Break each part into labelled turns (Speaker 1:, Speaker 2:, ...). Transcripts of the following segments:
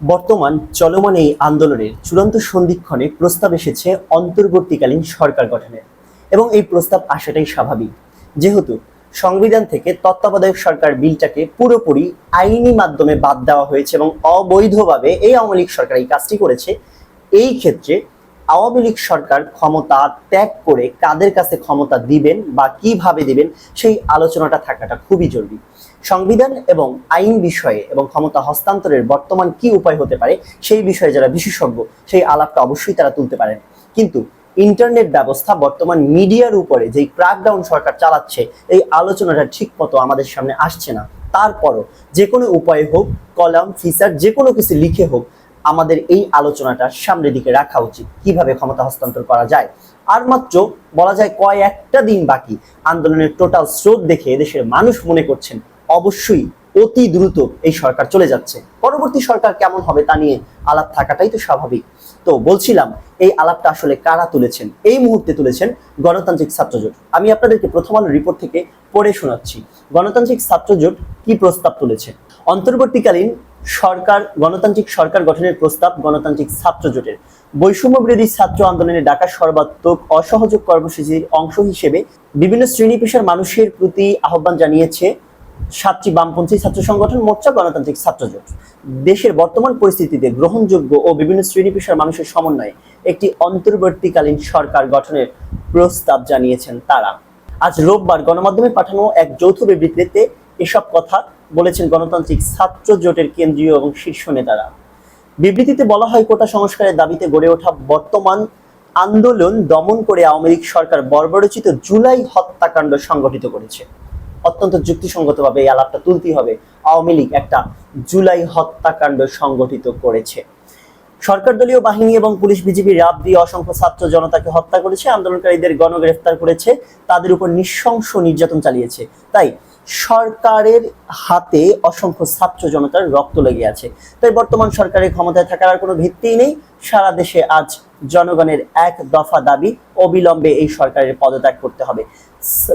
Speaker 1: বর্তমান চলমান এই আন্দোলনের চূড়ান্ত সন্ধিক্ষণে প্রস্তাব এসেছে অন্তর্বর্তীকালীন সরকার গঠনের। এবং এই প্রস্তাব আসাটাই স্বাভাবিক। যেহেতু সংবিধান থেকে তত্ত্বাবধায়ক সরকার বিলটাকে পুরোপুরি আইনি মাধ্যমে বাদ দেওয়া হয়েছে এবং অবৈধভাবে এই আওয়ামী লীগ সরকার এই কাজটি করেছে, এই ক্ষেত্রে আওয়ামী লীগ সরকার ক্ষমতা ত্যাগ করে কাদের কাছে ক্ষমতা দিবেন বা কীভাবে দিবেন সেই আলোচনাটা থাকাটা খুবই জরুরি। সংবিধান এবং আইন বিষয়ে এবং ক্ষমতা হস্তান্তরের বর্তমান কি উপায় হতে পারে সেই বিষয়ে যারা বিশেষজ্ঞ, সেই আলাপটা অবশ্যই তারা তুলতে পারেন। কিন্তু ইন্টারনেট ব্যবস্থা বর্তমান মিডিয়ার উপরে যেই ক্র্যাকডাউন সরকার চালাচ্ছে, এই আলোচনাটা ঠিক মতো আমাদের সামনে আসছে না। তারপরও যে কোনো উপায়ে হোক, কলাম, ফিচার যে কোনো কিছু লিখে হোক, আমাদের এই আলোচনাটা সামনের দিকে রাখা উচিত, কীভাবে ক্ষমতা হস্তান্তর করা যায়। আর মাত্র বলা যায় কয়েকটা দিন বাকি, আন্দোলনের টোটাল স্রোত দেখে এদেশের মানুষ মনে করছেন অবশ্যই অতি দ্রুত এই সরকার চলে যাচ্ছে। পরবর্তী সরকার কেমন হবে তা নিয়ে আলাপ থাকাটাই তো স্বাভাবিক। তো বলছিলাম, এই আলাপটা আসলে কারা তুলেছেন? এই মুহূর্তে তুলেছেন গণতান্ত্রিক ছাত্রজোট। আমি আপনাদেরকে প্রথম আলো রিপোর্ট থেকে পড়ে শোনাচ্ছি। গণতান্ত্রিক ছাত্রজোট কি প্রস্তাব তুলেছে? অন্তর্বর্তীকালীন সরকার, গণতান্ত্রিক সরকার গঠনের প্রস্তাব গণতান্ত্রিক ছাত্র জোটের বৈষম্য বিরোধী ছাত্র আন্দোলনে ডাকা সর্বাত্মক অসহযোগ কর্মসূচির অংশ হিসেবে বিভিন্ন শ্রেণি পেশার মানুষের প্রতি আহ্বান জানিয়েছে সাতটি বামপন্থী ছাত্র সংগঠন, মোর্চা, গণতান্ত্রিক ছাত্র জোট। দেশের বর্তমান পরিস্থিতিতে গ্রহণযোগ্য ও বিভিন্ন শ্রেণি পেশার মানুষের সমন্বয়ে একটি অন্তর্বর্তীকালীন সরকার গঠনের প্রস্তাব জানিয়েছেন তারা। আজ রোববার গণমাধ্যমে পাঠানো এক যৌথ বিবৃতিতে এসব কথা বলেছেন গণতান্ত্রিক ছাত্র জোটের কেন্দ্রীয় এবং শীর্ষ নেতারা। বিবৃতিতে বলা হয়, কোটা সংস্কারের দাবিতে গড়ে ওঠা বর্তমান আন্দোলন দমন করে আওয়ামী লীগ সরকার বর্বরচিত জুলাই হত্যাকাণ্ড সংগঠিত করেছে। অত্যন্ত যুক্তিসঙ্গতভাবে এই আলাপটা তুলতেই হবে। আওয়ামী লীগ একটা জুলাই হত্যাকাণ্ড সংগঠিত করেছে। সরকার দলীয় বাহিনী এবং পুলিশ বিজিবি রাব দিয়ে অসংখ্য ছাত্র জনতাকে হত্যা করেছে, আন্দোলনকারীদের গণগ্রেফতার করেছে, তাদের উপর নৃশংস নির্যাতন চালিয়েছে। তাই সরকারের হাতে অসংখ্য ছাত্র জনতার রক্ত লেগে আছে। তাই বর্তমান সরকারের ক্ষমতায় থাকার আর কোনো ভিত্তিই নেই। সারা দেশে আজ জনগণের এক দফা দাবি, অবিলম্বে এই সরকারের পদত্যাগ করতে হবে।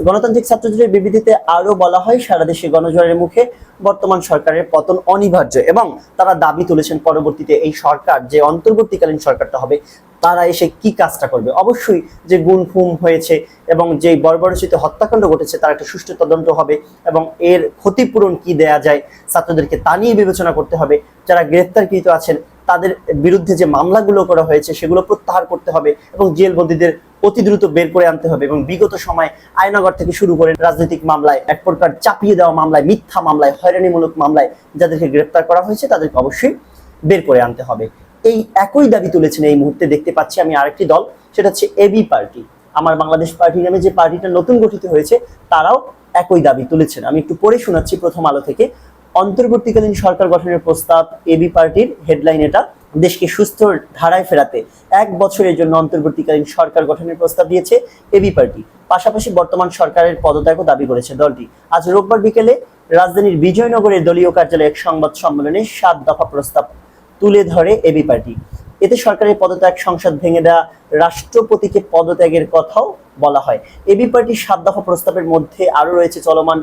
Speaker 1: গণতান্ত্রিক ছাত্রজোটের বিবৃতিতে আরও বলা হয়, সারা দেশে গণজোয়ারের মুখে বর্তমান সরকারের পতন অনিবার্য এবং তারা দাবি তুলেছেন পরবর্তীতে এই সরকার যে অন্তর্বর্তীকালীন সরকারটা হবে, তারা এসে কি কাজটা করবে? অবশ্যই যে গুম খুম হয়েছে এবং যে বর্বরচিত হত্যাকাণ্ড ঘটেছে, তার একটা সুষ্ঠু তদন্ত হবে এবং এর ক্ষতিপূরণ কি দেয়া যায়, ছাত্রদেরকে তা নিয়ে বিবেচনা করতে হবে। যারা গ্রেফতারকৃত আছেন, তাদের বিরুদ্ধে যে মামলাগুলো করা হয়েছে, সেগুলো প্রত্যাহার করতে হবে এবং জেলবন্দীদের অতি দ্রুত বের করে আনতে হবে এবং বিগত সময় আয়নাগর থেকে শুরু করে রাজনৈতিক মামলায় এক প্রকার চাপিয়ে দেওয়া মামলায়, মিথ্যা মামলায়, হয়রানিমূলক মামলায় যাদেরকে গ্রেফতার করা হয়েছে, তাদেরকে অবশ্যই বের করে আনতে হবে। এই একই দাবি তুলেছেন এই মুহূর্তে দেখতে পাচ্ছি আমি আরেকটি দল, সেটা হচ্ছে এবি পার্টি। আমার বাংলাদেশ পার্টি নামে যে পার্টিটা নতুন গঠিত হয়েছে, তারাও একই দাবি তুলেছেন। আমি একটু পড়ে শোনাচ্ছি প্রথম আলো থেকে। অন্তর্বর্তীকালীন সরকার গঠনের প্রস্তাব এবি পার্টির হেডলাইন এটা। দেশকে সুস্থ ধারায় ফেরাতে এক বছরের জন্য অন্তর্বর্তীকালীন সরকার গঠনের প্রস্তাব দিয়েছে এবি পার্টি। পাশাপাশি বর্তমান সরকারের পদত্যাগও দাবি করেছে দলটি। আজ রোববার বিকেলে রাজধানীর বিজয়নগরের দলীয় কার্যালয়ে এক সংবাদ সম্মেলনে সাত দফা প্রস্তাব তুলে ধরে এবি পার্টি। এতে সরকারের পদত্যাগ, সংসদ ভেঙে দেওয়া, রাষ্ট্রপতিকে পদত্যাগের কথাও বলা হয়। এবি পার্টির সাত দফা প্রস্তাবের মধ্যে আরও রয়েছে চলমান।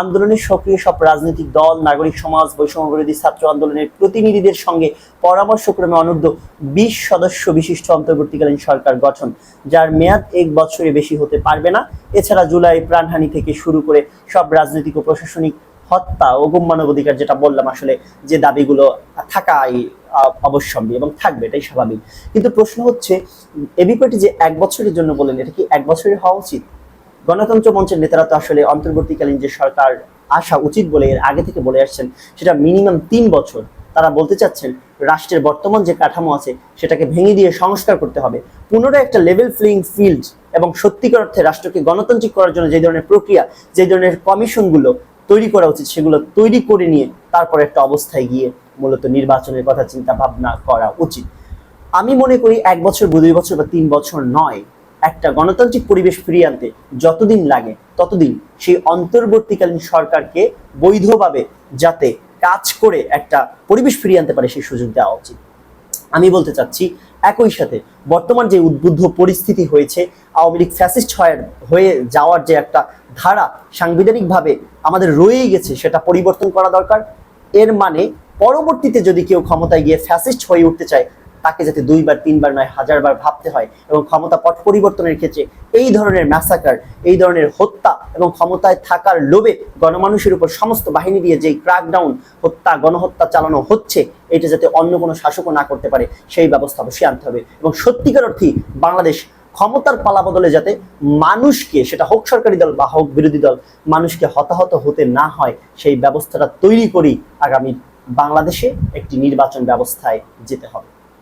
Speaker 1: আন্দোলনের সক্রিয় সব রাজনৈতিক দল, নাগরিক সমাজ বৈষম্য বিরোধী ছাত্র আন্দোলনের প্রতিনিধিদের সঙ্গে পরামর্শক্রমে অনূর্ধ্ব বিশ সদস্য বিশিষ্ট অন্তর্বর্তীকালীন সরকার গঠন, যার মেয়াদ এক বছরে বেশি হতে পারবে না। এছাড়া জুলাই প্রাণহানি থেকে শুরু করে সব রাজনৈতিক ও প্রশাসনিক হত্যা ও মানবাধিকার যেটা বললাম আসলে যে দাবিগুলো থাকাই অবশ্যম্বী এবং থাকবে, এটাই স্বাভাবিক। কিন্তু প্রশ্ন হচ্ছে এবি পার্টি যে এক বছরের জন্য বললেন, এটা কি এক বছরের হওয়া উচিত? গণতন্ত্র মঞ্চের নেতারা তো আসলে অন্তর্বর্তীকালীন যে সরকার আসা উচিত বলে, এর আগে থেকে বলে আসছেন, সেটা মিনিমাম তিন বছর। তারা বলতে চাচ্ছেন, রাষ্ট্রের বর্তমান যে কাঠামো আছে, সেটাকে ভেঙে দিয়ে সংস্কার করতে হবে। পুনরায় একটা লেভেল প্লেইং ফিল্ড এবং সত্যিকার অর্থে রাষ্ট্রকে গণতান্ত্রিক করার জন্য যে ধরনের প্রক্রিয়া, যে ধরনের কমিশনগুলো তৈরি করা উচিত, সেগুলো তৈরি করে নিয়ে তারপর একটা অবস্থায় গিয়ে মূলত নির্বাচনের কথা চিন্তা ভাবনা করা উচিত। আমি মনে করি এক বছর দুই বছর বা তিন বছর নয়, একটা গণতান্ত্রিক পরিবেশ ফিরিয়ে আনতে যতদিন লাগে ততদিন সেই অন্তর্বর্তীকালীন সরকারকে বৈধভাবে যাতে কাজ করে একটা পরিবেশ ফিরিয়ে আনতে পারে সেই সুযোগ দেওয়া উচিত। আমি বলতে চাচ্ছি একই সাথে বর্তমান যে উদ্বুদ্ধ পরিস্থিতি হয়েছে, আওয়ামী লীগ ফ্যাসিস্ট হয়ে যাওয়ার যে একটা ধারা সাংবিধানিকভাবে আমাদের রয়েই গেছে সেটা পরিবর্তন করা দরকার। এর মানে পরবর্তীতে যদি কেউ ক্ষমতায় গিয়ে ফ্যাসিস্ট হয়ে উঠতে চায় তাকে যাতে দুইবার, তিনবার নয়, হাজারবার ভাবতে হয় এবং ক্ষমতা পট পরিবর্তনের ক্ষেত্রে এই ধরনের ম্যাসাকার এই ধরনের হত্যা এবং ক্ষমতায় থাকার লোভে গণমানুষের উপর সমস্ত বাহিনী দিয়ে যেই ক্র্যাকডাউন হত্যা, গণহত্যা চালানো হচ্ছে, এটা যাতে অন্য কোনো শাসকও না করতে পারে, সেই ব্যবস্থা অবশ্যই আনতে হবে। এবং সত্যিকার অর্থেই বাংলাদেশ ক্ষমতার পালা বদলে যাতে মানুষকে, সেটা হোক সরকারি দল বা হোক বিরোধী দল, মানুষকে হতাহত হতে না হয়, সেই ব্যবস্থাটা তৈরি করি আগামী বাংলাদেশে একটি নির্বাচন ব্যবস্থায় যেতে হবে।